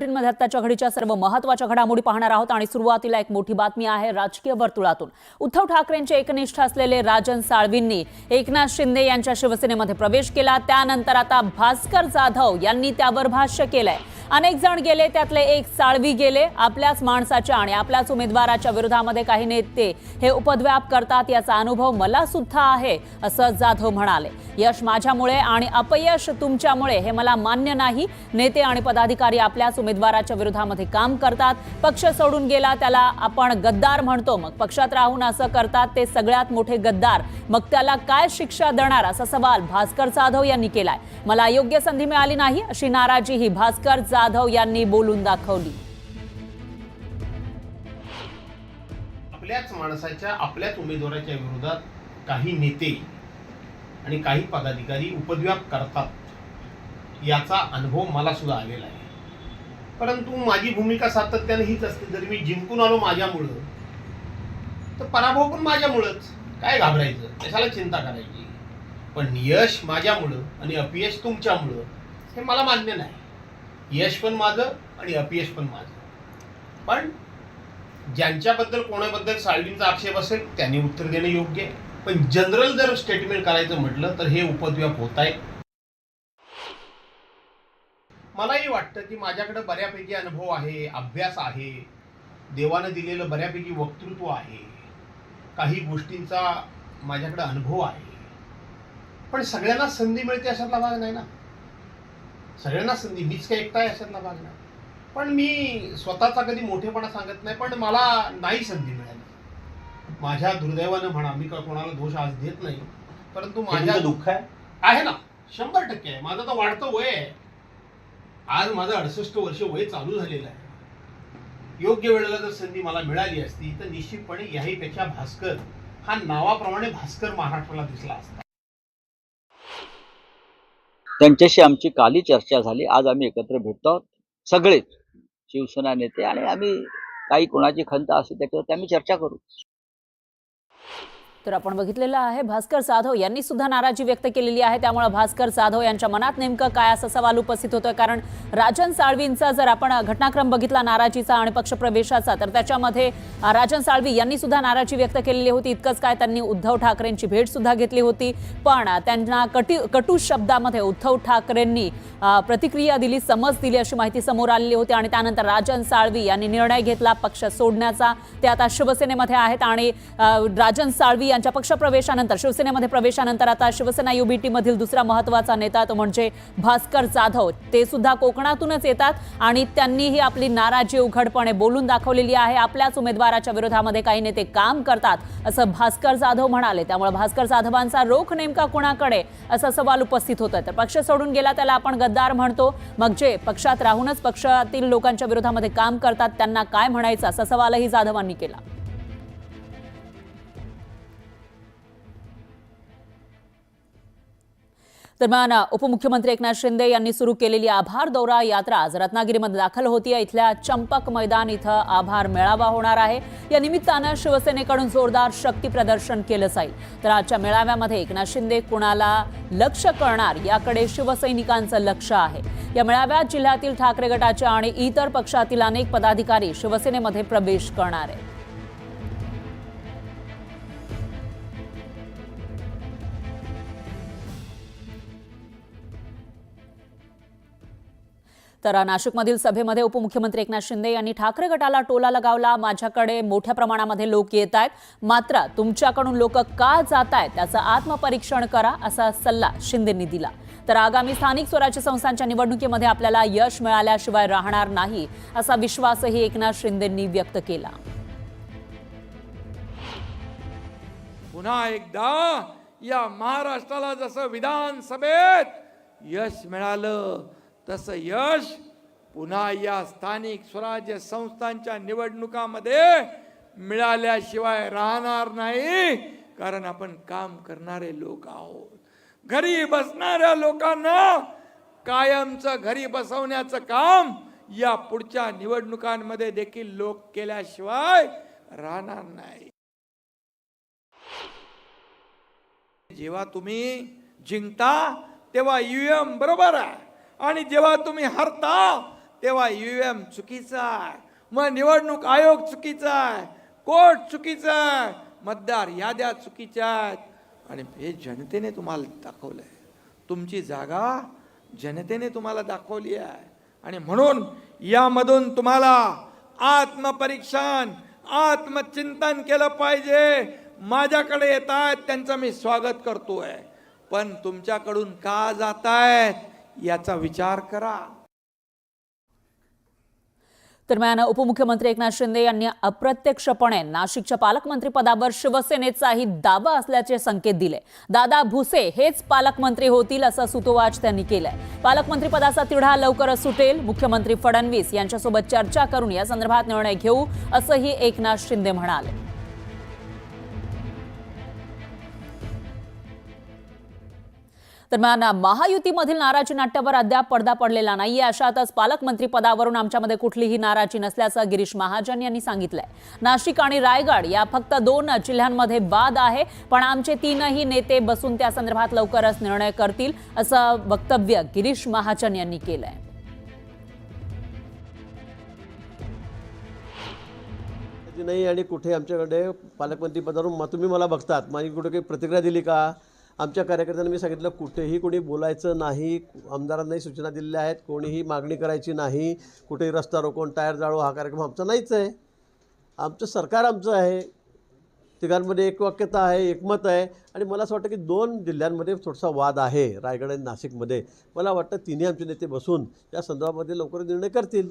मध्ये आत्ताच्या घडीच्या सर्व महत्त्वाच्या घडामोडी पाहणार आहोत आणि सुरुवातीला एक मोठी बातमी आहे राजकीय वर्तुळातून. उद्धव ठाकरेंचे एकनिष्ठ असलेले राजन साळवींनी एकनाथ शिंदे यांच्या शिवसेनेमध्ये प्रवेश केला. त्यानंतर आता भास्कर जाधव यांनी त्यावर भाष्य केलंय. अनेक जण गेले त्यातले एक साळवी गेले. आपल्याच माणसाच्या आणि आपल्याच उमेदवाराच्या विरोधामध्ये काही नेते हे उपद्व्याप करतात याचा अनुभव मला सुद्धा आहे असं जाधव म्हणाले. यश माझ्यामुळे आणि अपयश तुमच्यामुळे हे मला मान्य नाही. नेते आणि पदाधिकारी आपल्याच उमेदवाराच्या विरोधामध्ये काम करतात. पक्ष सोडून गेला त्याला आपण गद्दार म्हणतो. मग पक्षात राहून असं करतात ते सगळ्यात मोठे गद्दार. मग त्याला काय शिक्षा देणार असा सवाल भास्कर जाधव यांनी केलाय. मला योग्य संधी मिळाली नाही अशी नाराजी ही भास्कर जाधव यांनी बोलून दाखवली. आपल्याच माणसाच्या आपल्याच उमेदवाराच्या विरोधात काही नेते आणि काही पदाधिकारी उपद्व्याप करतात याचा अनुभव मला सुद्धा आलेला आहे. परंतु माझी भूमिका सातत्याने हीच असते जर मी जिंकून आलो माझ्यामुळं तर पराभव पण माझ्यामुळंच. काय घाबरायचं? कशाला चिंता करायची? पण यश माझ्यामुळं आणि अपयश तुमच्यामुळं हे मला मान्य नाही. यश पण माझं आणि अपयश पण माझं. पण ज्यांच्याबद्दल कोणाबद्दल साळवींचा आक्षेप असेल त्यांनी उत्तर देणं योग्य आहे. पण जनरल जर स्टेटमेंट करायचं म्हटलं तर हे उपद्व्याप होत आहे मलाही वाटतं की माझ्याकडे बऱ्यापैकी अनुभव आहे अभ्यास आहे. देवानं दिलेलं बऱ्यापैकी वक्तृत्व आहे. काही गोष्टींचा माझ्याकडे अनुभव आहे. पण सगळ्यांना संधी मिळते अशातला भाग नाही ना? सगळ्यांना संधी मीच काय एकटा आहे अशातला भाग नाही. पण मी स्वतःचा कधी मोठेपणा सांगत नाही पण मला नाही संधी मिळाली. माझ्या दुर्दैवानं म्हणा मी का कोणाला दोष आज देत नाही परंतु माझ्या माझ्या दुःख आहे? आहे ना शंभर टक्के आहे. माझं तर वाढतं वय आहे. आज माझं अडसष्ट वर्ष वय चालू झालेलं आहे. योग्य वेळेला जर संधी मला मिळाली असती तर निश्चितपणे याहीपेक्षा भास्कर हा नावाप्रमाणे भास्कर महाराष्ट्राला दिसला असता. त्यांच्याशी आमची काली चर्चा झाली आज आम्ही एकत्र भेटतो आहोत. सगळेच शिवसेना नेते आणि आम्ही काही कोणाची खंत असेल त्याच्यावरती आम्ही चर्चा करू तर आपण बघितलेलं आहे भास्कर जाधव यांनी सुद्धा नाराजी व्यक्त केलेली आहे. त्यामुळे भास्कर जाधव यांच्या मनात नेमकं काय असा सवाल उपस्थित होतोय? कारण राजन साळवींचा जर आपण घटनाक्रम बघितला नाराजीचा आणि पक्षप्रवेशाचा तर त्याच्यामध्ये राजन साळवी यांनी सुद्धा नाराजी व्यक्त केलेली होती. इतकंच काय त्यांनी उद्धव ठाकरेंची भेट सुद्धा घेतली होती. पण त्यांना कटी कटू शब्दामध्ये उद्धव ठाकरेंनी प्रतिक्रिया दिली समज दिली अशी माहिती समोर आलेली होती आणि त्यानंतर राजन साळवी यांनी निर्णय घेतला पक्ष सोडण्याचा. ते आता शिवसेनेमध्ये आहेत आणि राजन साळवी यांच्या पक्षप्रवेशानंतर शिवसेनेमध्ये प्रवेशानंतर आता शिवसेना युबीटीमधील दुसरा महत्त्वाचा नेता तो म्हणजे भास्कर जाधव. ते सुद्धा कोकणातूनच येतात आणि त्यांनीही आपली नाराजी उघडपणे बोलून दाखवलेली आहे. आपल्याच उमेदवाराच्या विरोधामध्ये काही नेते काम करतात असं भास्कर जाधव म्हणाले. त्यामुळे भास्कर जाधवांचा रोख नेमका कुणाकडे असा सवाल उपस्थित होतोय. तर पक्ष सोडून गेला त्याला आपण गद्दार म्हणतो. मग जे पक्षात राहूनच पक्षातील लोकांच्या विरोधामध्ये काम करतात त्यांना काय म्हणायचं असा सवालही जाधवांनी केला. दरम्यान उपमुख्यमंत्री एकनाथ शिंदे यांनी सुरू केलेली आभार दौरा यात्रा आज रत्नागिरीमध्ये दाखल होतीये. इथल्या चंपक मैदान इथं आभार मेळावा होणार आहे. या निमित्तानं शिवसेनेकडून जोरदार शक्ती प्रदर्शन केलं जाईल. तर आजच्या मेळाव्यामध्ये एकनाथ शिंदे कुणाला लक्ष करणार याकडे शिवसैनिकांचं लक्ष आहे. या मेळाव्यात जिल्ह्यातील ठाकरे गटाचे आणि इतर पक्षातील अनेक पदाधिकारी शिवसेनेमध्ये प्रवेश करणार आहेत. तर नाशिकमधील सभेमध्ये उपमुख्यमंत्री एकनाथ शिंदे यांनी ठाकरे गटाला टोला लगावला. माझ्याकडे मोठ्या प्रमाणामध्ये लोक येत आहेत. मात्र तुमच्याकडून लोक का जात आहेत त्याचं आत्मपरीक्षण करा असा सल्ला शिंदेंनी दिला. तर आगामी स्थानिक स्वराज्य संस्थांच्या निवडणुकीमध्ये आपल्याला यश मिळाल्याशिवाय राहणार नाही असा विश्वासही एकनाथ शिंदेंनी व्यक्त केला. पुन्हा एकदा या महाराष्ट्राला जसं विधानसभेत यश मिळालं तसं यश पुन्हा या स्थानिक स्वराज्य संस्थांच्या निवडणुकामध्ये मिळाल्याशिवाय राहणार नाही कारण आपण काम करणारे लोक आहोत. घरी बसणाऱ्या लोकांना कायमचं घरी बसवण्याचं काम या पुढच्या निवडणुकांमध्ये देखील लोक केल्याशिवाय राहणार नाही. जेव्हा तुम्ही जिंकता तेव्हा ईव्हीएम बरोबर आहे. आणि जेव्हा तुम्ही हरता तेव्हा यू एम चुकीचा आहे. मग निवडणूक आयोग चुकीचा आहे. कोर्ट चुकीचा आहे. मतदार याद्या चुकीच्या आहेत. आणि हे जनतेने तुम्हाला दाखवलं आहे तुमची जागा जनतेने तुम्हाला दाखवली आहे. आणि म्हणून यामधून तुम्हाला आत्मपरीक्षण आत्मचिंतन केलं पाहिजे. माझ्याकडे येत आहेत त्यांचं मी स्वागत करतोय. पण तुमच्याकडून का जात आहेत याचा विचार करा. दरम्यान उपमुख्यमंत्री एकनाथ शिंदे यांनी अप्रत्यक्षपणे नाशिकच्या पालकमंत्रीपदावर शिवसेनेचाही दावा असल्याचे संकेत दिले. दादा भुसे हेच पालकमंत्री होतील असं सुतोवाच त्यांनी केलंय. पालकमंत्रीपदाचा तिढा लवकरच सुटेल. मुख्यमंत्री फडणवीस यांच्यासोबत चर्चा करून या संदर्भात निर्णय घेऊ असंही एकनाथ शिंदे म्हणाले. दरम्यान महायुतीमधील नाराजी नाट्यावर अद्याप पडदा पडलेला नाहीये. अशातच पालकमंत्री पदावरून आमच्यामध्ये कुठलीही नाराजी नसल्याचं गिरीश महाजन यांनी सांगितलंय. नाशिक आणि रायगड या फक्त दोन जिल्ह्यांमध्ये बाद आहे पण आमचे तीनही नेते बसून त्या संदर्भात लवकरच निर्णय करतील असं वक्तव्य गिरीश महाजन यांनी केलंय. नाही आणि कुठे आमच्याकडे पालकमंत्री पदावरून मग तुम्ही मला बघतात. माझी कुठे काही प्रतिक्रिया दिली का? आमच्या कार्यकर्त्यांना मी सांगितलं कुठेही कोणी बोलायचं नाही आमदारांनाही सूचना दिलेल्या आहेत कोणीही मागणी करायची नाही कुठेही रस्ता रोकोन टायर जाळो हा कार्यक्रम आमचा नाहीच आहे. आमचं सरकार आमचं आहे. तिघांमध्ये एकवाक्यता आहे एकमत आहे. आणि मला असं वाटतं की दोन जिल्ह्यांमध्ये थोडासा वाद आहे रायगड आणि नाशिकमध्ये. मला वाटतं तिन्ही आमचे नेते बसून या संदर्भामध्ये लवकर निर्णय करतील.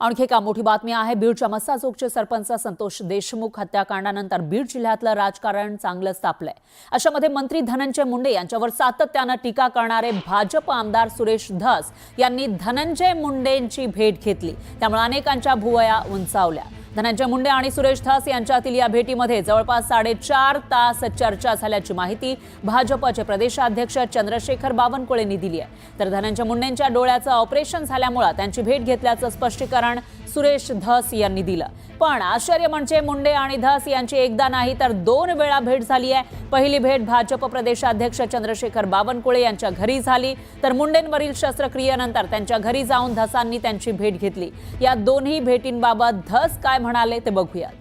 आणखी एका मोठी बातमी आहे बीडच्या मस्साजोगचे सरपंच संतोष देशमुख हत्याकांडानंतर बीड जिल्ह्यातलं राजकारण चांगलंच तापलंय अशामध्ये मंत्री धनंजय मुंडे यांच्यावर सातत्यानं टीका करणारे भाजप आमदार सुरेश धस यांनी धनंजय मुंडेंची भेट घेतली. त्यामुळे अनेकांच्या भुवया उंचावल्या. धनंजय मुंडे आणि सुरेश धस यांच्यातील या भेटीमध्ये जवळपास साडेचार तास चर्चा झाल्याची माहिती भाजपचे प्रदेशाध्यक्ष चंद्रशेखर बावनकुळेंनी दिली आहे. तर धनंजय मुंडेंच्या डोळ्याचं ऑपरेशन झाल्यामुळं त्यांची भेट घेतल्याचं स्पष्टीकरण सुरेश धस यांनी दिलं. पण आश्चर्य म्हणजे मुंडे आणि धस यांची एकदा नाही तर दोन वेळा भेट झाली आहे. पहिली भेट भाजप प्रदेशाध्यक्ष चंद्रशेखर बावनकुळे यांच्या घरी झाली. तर मुंडेंवरील शस्त्रक्रियेनंतर त्यांच्या घरी जाऊन धसांनी त्यांची भेट घेतली. या दोन्ही भेटींबाबत धस काय म्हणाले ते बघूयात.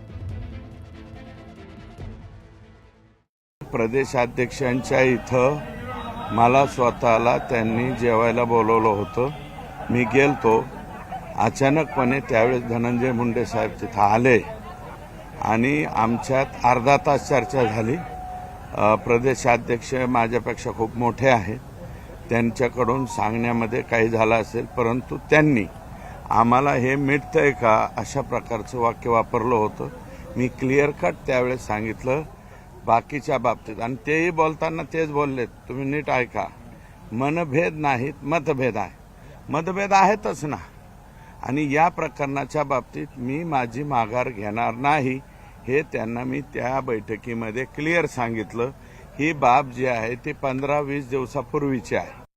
प्रदेशाध्यक्षांच्या इथं मला स्वतःला त्यांनी जेवायला बोलवलं होतं. मी गेलतो. अचानकपणे त्यावेळेस धनंजय मुंडे साहेब तिथं आले. आणि आमच्यात अर्धा तास चर्चा झाली. प्रदेशाध्यक्ष माझ्यापेक्षा खूप मोठे आहेत. त्यांच्याकडून सांगण्यामध्ये काही झालं असेल परंतु त्यांनी आम्हाला हे मिटतंय का अशा प्रकारचं वाक्य वापरलं होतं. मी क्लिअर कट त्यावेळेस सांगितलं बाकीच्या बाबतीत. आणि तेही बोलताना तेच बोललेत. तुम्ही नीट ऐका. मनभेद नाहीत मतभेद आहे. मतभेद आहेतच ना. आणि या प्रकरणाच्या बाबतीत मी माझी माघार घेणार नाही हे त्यांना मी त्या बैठकीमध्ये क्लिअर सांगितलं. ही बाब जी आहे ती पंधरा वीस दिवसापूर्वीची आहे.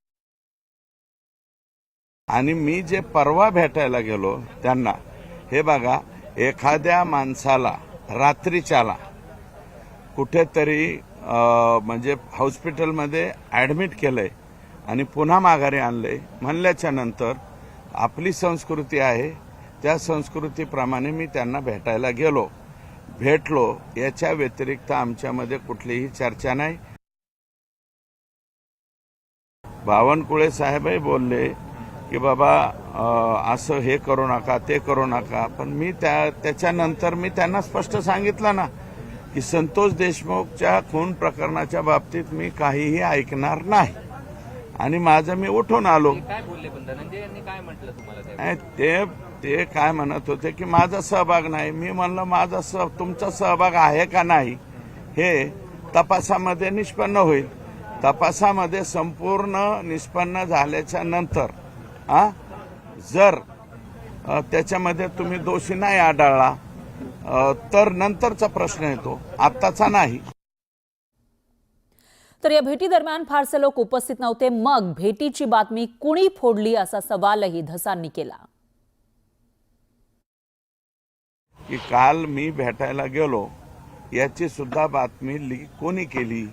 आणि मी जे परवा भेटायला गेलो त्यांना हे बघा एखाद्या माणसाला रात्रीच्याला कुठेतरी म्हणजे हॉस्पिटलमध्ये ॲडमिट केलंय आणि पुन्हा माघारी आणलंय म्हणल्याच्या नंतर आपली संस्कृती आहे त्या संस्कृतीप्रमाणे मी त्यांना भेटायला गेलो. भेटलो याच्या व्यतिरिक्त आमच्यामध्ये कुठलीही चर्चा नाही. बावनकुळे साहेबही बोलले की बाबा असं हे करू नका ते करू नका. पण मी त्या त्याच्यानंतर मी त्यांना स्पष्ट सांगितलं ना की संतोष देशमुखच्या खून प्रकरणाच्या बाबतीत मी काहीही ऐकणार नाही. आणि माझं मी उठून आलो. ते ते काय म्हणत होते की माझा सहभाग नाही. मी म्हणलं माझा सह तुमचा सहभाग आहे का नाही हे तपासामध्ये निष्पन्न होईल. तपासामध्ये संपूर्ण निष्पन्न झाल्याच्यानंतर आ जर त्याच्यामध्ये तुम्ही दोषी नाही आढळला तर नंतरचा प्रश्न येतो. आत्ताचा नाही. तर या भेटी दरम्यान फारसे लोक उपस्थित नव्हते. मग भेटीची बातमी कुणी फोडली असा सवालही धसांनी केला. की काल मी भेटायला गेलो याची सुद्धा बातमी लीक कोणी केली?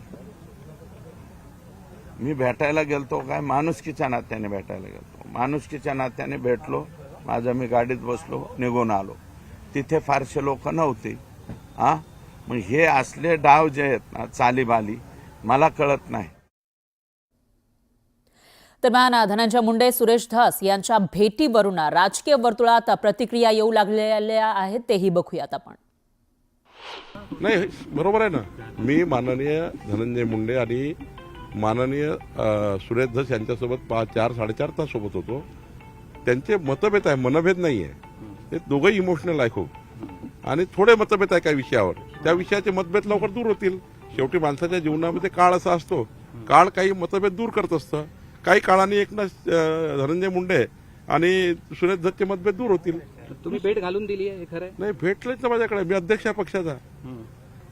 मी भेटायला गेलतो काय? माणुसकीच्या नात्याने भेटायला गेलतो. माणुसकीच्या नात्याने भेटलो. माझं मी गाडीत बसलो निघून आलो. तिथे फारसे लोक नव्हते. हा? मग हे असले डाव जे आहेत ना चालीबाली मला कळत नाही. दरम्यान धनंजय मुंडे सुरेश धस यांच्या भेटीवरून राजकीय वर्तुळात प्रतिक्रिया येऊ लागलेल्या आहेत तेही बघूयात आपण. नाही बरोबर आहे ना. मी माननीय धनंजय मुंडे आणि माननीय सुरेश धस यांच्यासोबत पाच चार साडेचार तास सोबत होतो. त्यांचे मतभेद आहे मनभेद नाही आहे ते दोघंही इमोशनल आहे खूप. आणि थोडे मतभेद आहे काही विषयावर. त्या विषयाचे मतभेद लवकर दूर होतील. शेवटी माणसाच्या जीवनामध्ये काळ असा असतो. काळ काही मतभेद दूर करत असतं. काही काळाने एकनाथ धनंजय मुंडे आणि सुरेश धसचे मतभेद दूर होतील. तुम्ही भेट घालून दिली आहे खरं? नाही भेटलेच ना माझ्याकडे. मी अध्यक्ष आहे पक्षाचा.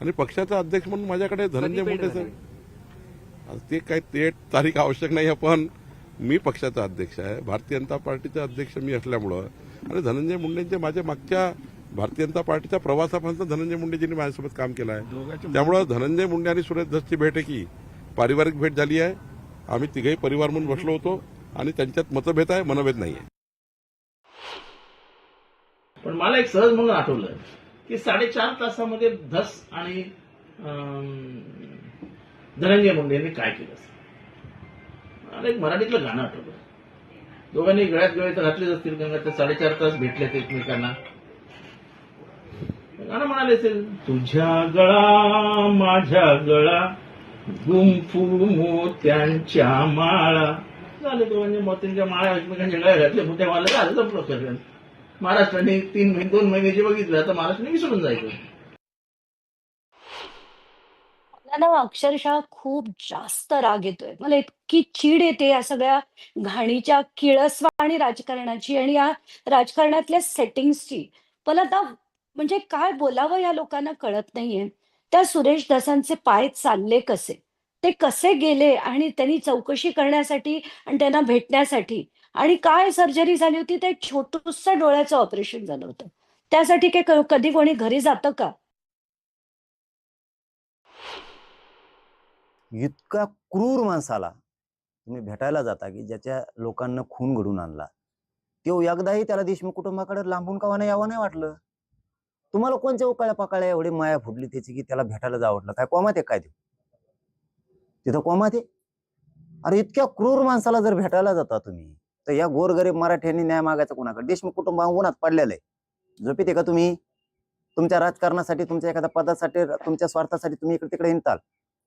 आणि पक्षाचा अध्यक्ष म्हणून माझ्याकडे धनंजय मुंडे साहेब ते काही ते तारीख आवश्यक नाही आहे पण मी पक्षाचा अध्यक्ष आहे. भारतीय जनता पार्टीचा अध्यक्ष मी असल्यामुळं आणि धनंजय मुंडेंचे माझ्या मागच्या भारतीय जनता पार्टीच्या प्रवासापर्यंत धनंजय मुंडेजींनी माझ्यासोबत काम केलं आहे. त्यामुळं धनंजय मुंडे आणि सुरेश धसची भेट आहे की पारिवारिक भेट झाली आहे. आम्ही तिघही परिवार म्हणून बसलो होतो आणि त्यांच्यात मतभेद आहे मनभेद नाही आहे. पण मला एक सहज म्हणून आठवलं की साडेचार तासामध्ये धस आणि धनंजय मुंडे यांनी काय केलं? असेल मला एक मराठीतलं गाणं आठवलं दोघांनी गळ्यात गळ्यात घातलेच असतील गंगा ते साडेचार तास भेटलेत एकमेकांना. गाणं म्हणाले असेल तुझ्या गळा माझ्या गळा गुंफू मोत्यांच्या हो माळा. झाले दोघांच्या मोत्यांच्या माळा एकमेकांच्या गळ्या घातल्या मोठ्या माळा झालं संपलं महाराष्ट्राने तीन महिने दोन महिन्याचे बघितलं आता महाराष्ट्राने विसरून जायचं मला ना अक्षरशः खूप जास्त राग येतोय. मला इतकी चीड येते या सगळ्या घाणीच्या किळसवा आणि राजकारणाची आणि या राजकारणातल्या सेटिंग्सची. मला आता म्हणजे काय बोलावं या लोकांना कळत नाहीये. त्या सुरेश दासांचे पाय चालले कसे? ते कसे गेले आणि त्यांनी चौकशी करण्यासाठी आणि त्यांना भेटण्यासाठी? आणि काय सर्जरी झाली होती? ते छोटूस डोळ्याचं ऑपरेशन झालं होतं. त्यासाठी काय कधी कोणी घरी जातं का? इतका क्रूर माणसाला तुम्ही भेटायला जाता की ज्याच्या लोकांना खून घडून आणला. तो एकदाही त्याला देशमुख कुटुंबाकडे लांबून कावा यावं नाही वाटलं. तुम्हाला कोणत्या उकाळ्या पाकाळ्या एवढी माया फुटली त्याची की त्याला भेटायला जावं वाटलं? काय कोमात आहे काय ते? तिथं कोमात आहे? अरे इतक्या क्रूर माणसाला जर भेटायला जाता तुम्ही तर या गोरगरीब मराठ्यांनी न्याय मागायचा कोणाकडे? देशमुख कुटुंब उन्हात पडलेलं आहे. झोपीत का तुम्ही? तुमच्या राजकारणासाठी तुमच्या एखाद्या पदासाठी तुमच्या स्वार्थासाठी तुम्ही इकडे तिकडे हिंडताल.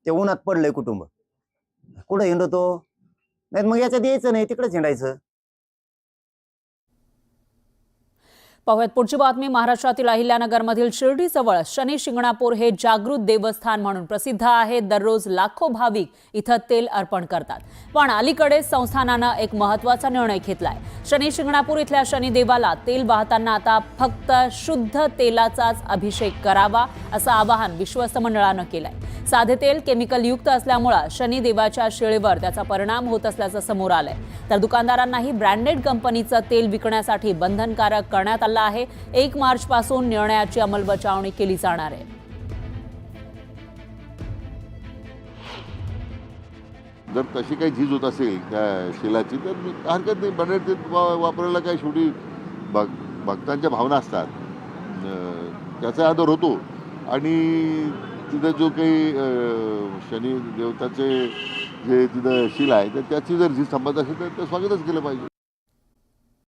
ते उन्हात पडलंय कुटुंब. कुठं हिंडतो? नाही मग याच्यात यायचं नाही तिकडेच हिंडायचं. पाहूयात. पुढची बातमी महाराष्ट्रातील अहिल्यानगरमधील शिर्डीजवळ शनी शिंगणापूर हे जागृत देवस्थान म्हणून प्रसिद्ध आहे. दररोज लाखो भाविक इथं तेल अर्पण करतात. पण अलीकडे संस्थानानं एक महत्त्वाचा निर्णय घेतलाय. शनी शिंगणापूर इथल्या शनिदेवाला तेल वाहताना आता फक्त शुद्ध तेलाचाच अभिषेक करावा असं आवाहन विश्वस्त मंडळानं केलंय. साधे तेल केमिकल युक्त असल्यामुळं शनिदेवाच्या शिळेवर त्याचा परिणाम होत असल्याचं समोर आलंय. तर दुकानदारांनाही ब्रँडेड कंपनीचं तेल विकण्यासाठी बंधनकारक करण्यात आलं आहे. एक मार्च पासून निर्णयाची अंमलबजावणी केली जाणार आहे. जर तशी काही झीज होत असेल त्या शिलाची तर हरकत नाही. बनेट ते वापरायला काय शेवटी भक भक्तांच्या भावना असतात. त्याचा आदर होतो. आणि तिथं जो काही अं, शनी देवताचे जे तिथं शिला आहे तर त्याची जर झीज थांबत असेल तर ते स्वागतच केलं पाहिजे.